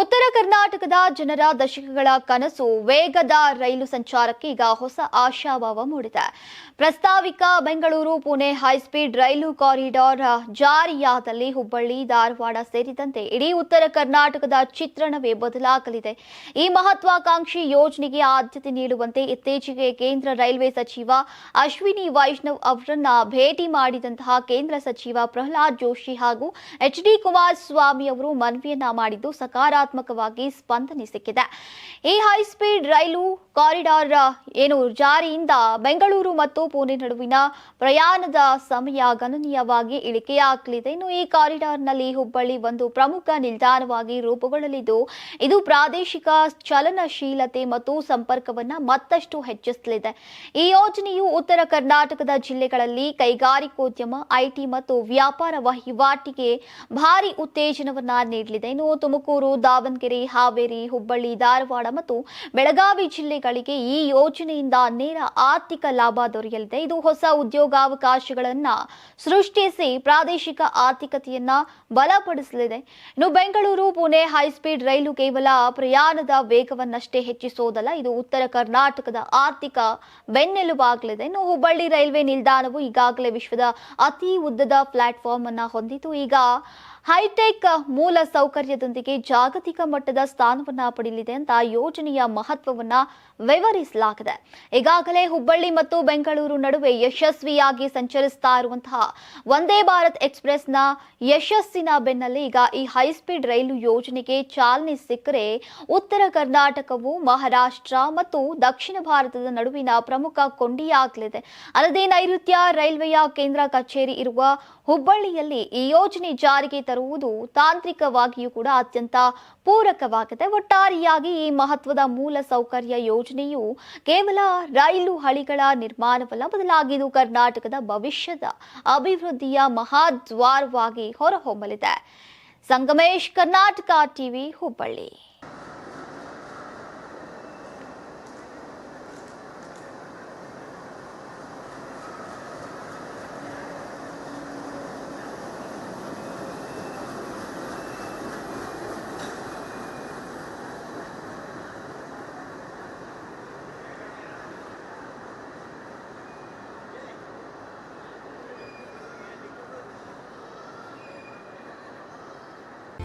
ಉತ್ತರ ಕರ್ನಾಟಕದ ಜನರ ದಶಕಗಳ ಕನಸು ವೇಗದ ರೈಲು ಸಂಚಾರಕ್ಕೆ ಈಗ ಹೊಸ ಆಶಾಭಾವ ಮೂಡಿದೆ. ಪ್ರಸ್ತಾವಿಕ ಬೆಂಗಳೂರು ಪುಣೆ ಹೈಸ್ಪೀಡ್ ರೈಲು ಕಾರಿಡಾರ್ ಜಾರಿಯಾದಲ್ಲಿ ಹುಬ್ಬಳ್ಳಿ, ಧಾರವಾಡ ಸೇರಿದಂತೆ ಇಡೀ ಉತ್ತರ ಕರ್ನಾಟಕದ ಚಿತ್ರಣವೇ ಬದಲಾಗಲಿದೆ. ಈ ಮಹತ್ವಾಕಾಂಕ್ಷಿ ಯೋಜನೆಗೆ ಆದ್ಯತೆ ನೀಡುವಂತೆ ಇತ್ತೀಚೆಗೆ ಕೇಂದ್ರ ರೈಲ್ವೆ ಸಚಿವ ಅಶ್ವಿನಿ ವೈಷ್ಣವ್ ಅವರನ್ನ ಭೇಟಿ ಮಾಡಿದಂತಹ ಕೇಂದ್ರ ಸಚಿವ ಪ್ರಹ್ಲಾದ್ ಜೋಶಿ ಹಾಗೂ ಎಚ್ ಡಿ ಕುಮಾರಸ್ವಾಮಿ ಅವರು ಮನವಿಯನ್ನ ಮಾಡಿದ್ದು ಸಕಾರಾತ್ಮಕವಾಗಿ ಸ್ಪಂದನೆ ಸಿಕ್ಕಿದೆ. ಈ ಹೈಸ್ಪೀಡ್ ರೈಲು ಕಾರಿಡಾರ್ ಏನು ಜಾರಿಯಿಂದ ಬೆಂಗಳೂರು ಮತ್ತು ಪುಣೆ ನಡುವಿನ ಪ್ರಯಾಣದ ಸಮಯ ಗಣನೀಯವಾಗಿ ಇಳಿಕೆಯಾಗಲಿದೆ. ಇನ್ನು ಈ ಕಾರಿಡಾರ್ನಲ್ಲಿ ಹುಬ್ಬಳ್ಳಿ ಒಂದು ಪ್ರಮುಖ ನಿಲ್ದಾಣವಾಗಿ ರೂಪುಗೊಳ್ಳಲಿದ್ದು, ಇದು ಪ್ರಾದೇಶಿಕ ಚಲನಶೀಲತೆ ಮತ್ತು ಸಂಪರ್ಕವನ್ನ ಮತ್ತಷ್ಟು ಹೆಚ್ಚಿಸಲಿದೆ. ಈ ಯೋಜನೆಯು ಉತ್ತರ ಕರ್ನಾಟಕದ ಜಿಲ್ಲೆಗಳಲ್ಲಿ ಕೈಗಾರಿಕೋದ್ಯಮ, ಐಟಿ ಮತ್ತು ವ್ಯಾಪಾರ ವಹಿವಾಟಿಗೆ ಭಾರಿ ಉತ್ತೇಜನವನ್ನ ನೀಡಲಿದೆ. ಇನ್ನು ತುಮಕೂರು ದಾವಣಗೆರೆ, ಹಾವೇರಿ, ಹುಬ್ಬಳ್ಳಿ, ಧಾರವಾಡ ಮತ್ತು ಬೆಳಗಾವಿ ಜಿಲ್ಲೆಗಳಿಗೆ ಈ ಯೋಜನೆಯಿಂದ ನೇರ ಆರ್ಥಿಕ ಲಾಭ ದೊರೆಯಲಿದೆ. ಇದು ಹೊಸ ಉದ್ಯೋಗಾವಕಾಶಗಳನ್ನ ಸೃಷ್ಟಿಸಿ ಪ್ರಾದೇಶಿಕ ಆರ್ಥಿಕತೆಯನ್ನ ಬಲಪಡಿಸಲಿದೆ. ಇನ್ನು ಬೆಂಗಳೂರು, ಪುಣೆ ಹೈಸ್ಪೀಡ್ ರೈಲು ಕೇವಲ ಪ್ರಯಾಣದ ವೇಗವನ್ನಷ್ಟೇ ಹೆಚ್ಚಿಸೋದಲ್ಲ, ಇದು ಉತ್ತರ ಕರ್ನಾಟಕದ ಆರ್ಥಿಕ ಬೆನ್ನೆಲುಬಾಗಲಿದೆ. ಇನ್ನು ಹುಬ್ಬಳ್ಳಿ ರೈಲ್ವೆ ನಿಲ್ದಾಣವು ಈಗಾಗಲೇ ವಿಶ್ವದ ಅತಿ ಉದ್ದದ ಪ್ಲಾಟ್ಫಾರ್ಮ್ ಅನ್ನ ಹೊಂದಿದ್ದು, ಈಗ ಹೈಟೆಕ್ ಮೂಲ ಸೌಕರ್ಯದೊಂದಿಗೆ ಜಾಗತಿಕ ಮಟ್ಟದ ಸ್ಥಾನವನ್ನ ಪಡೆಯಲಿದೆ ಅಂತ ಯೋಜನೆಯ ಮಹತ್ವವನ್ನ ವಿವರಿಸಲಾಗಿದೆ. ಈಗಾಗಲೇ ಹುಬ್ಬಳ್ಳಿ ಮತ್ತು ಬೆಂಗಳೂರು ನಡುವೆ ಯಶಸ್ವಿಯಾಗಿ ಸಂಚರಿಸ್ತಾ ಇರುವಂತಹ ವಂದೇ ಭಾರತ್ ಎಕ್ಸ್ಪ್ರೆಸ್ನ ಯಶಸ್ಸಿನ ಬೆನ್ನಲ್ಲೇ ಈಗ ಈ ಹೈಸ್ಪೀಡ್ ರೈಲು ಯೋಜನೆಗೆ ಚಾಲನೆ ಸಿಕ್ಕರೆ ಉತ್ತರ ಕರ್ನಾಟಕವು, ಮಹಾರಾಷ್ಟ್ರ ಮತ್ತು ದಕ್ಷಿಣ ಭಾರತದ ನಡುವಿನ ಪ್ರಮುಖ ಕೊಂಡಿಯಾಗಲಿದೆ. ಅಲ್ಲದೆ ನೈಋತ್ಯ ರೈಲ್ವೆಯ ಕೇಂದ್ರ ಕಚೇರಿ ಇರುವ ಹುಬ್ಬಳ್ಳಿಯಲ್ಲಿ ಈ ಯೋಜನೆ ಜಾರಿಗೆ ತರುವುದು ತಾಂತ್ರಿಕವಾಗಿಯೂ ಕೂಡ ಅತ್ಯಂತ ಪೂರಕವಾಗಿದೆ ಒಟ್ಟಾರೆಯಾಗಿ ಈ ಮಹತ್ವದ ಮೂಲ ಸೌಕರ್ಯ ಯೋಜನೆಯು ಕೇವಲ ರೈಲು ಹಳಿಗಳ ನಿರ್ಮಾಣವಲ್ಲ ಬದಲಾಗಿ ಕರ್ನಾಟಕದ ಭವಿಷ್ಯದ ಅಭಿವೃದ್ಧಿಯ ಮಹಾದ್ವಾರವಾಗಿ ಹೊರಹೊಮ್ಮಲಿದೆ. ಸಂಗಮೇಶ್, ಕರ್ನಾಟಕ ಟಿವಿ, ಹುಬ್ಬಳ್ಳಿ.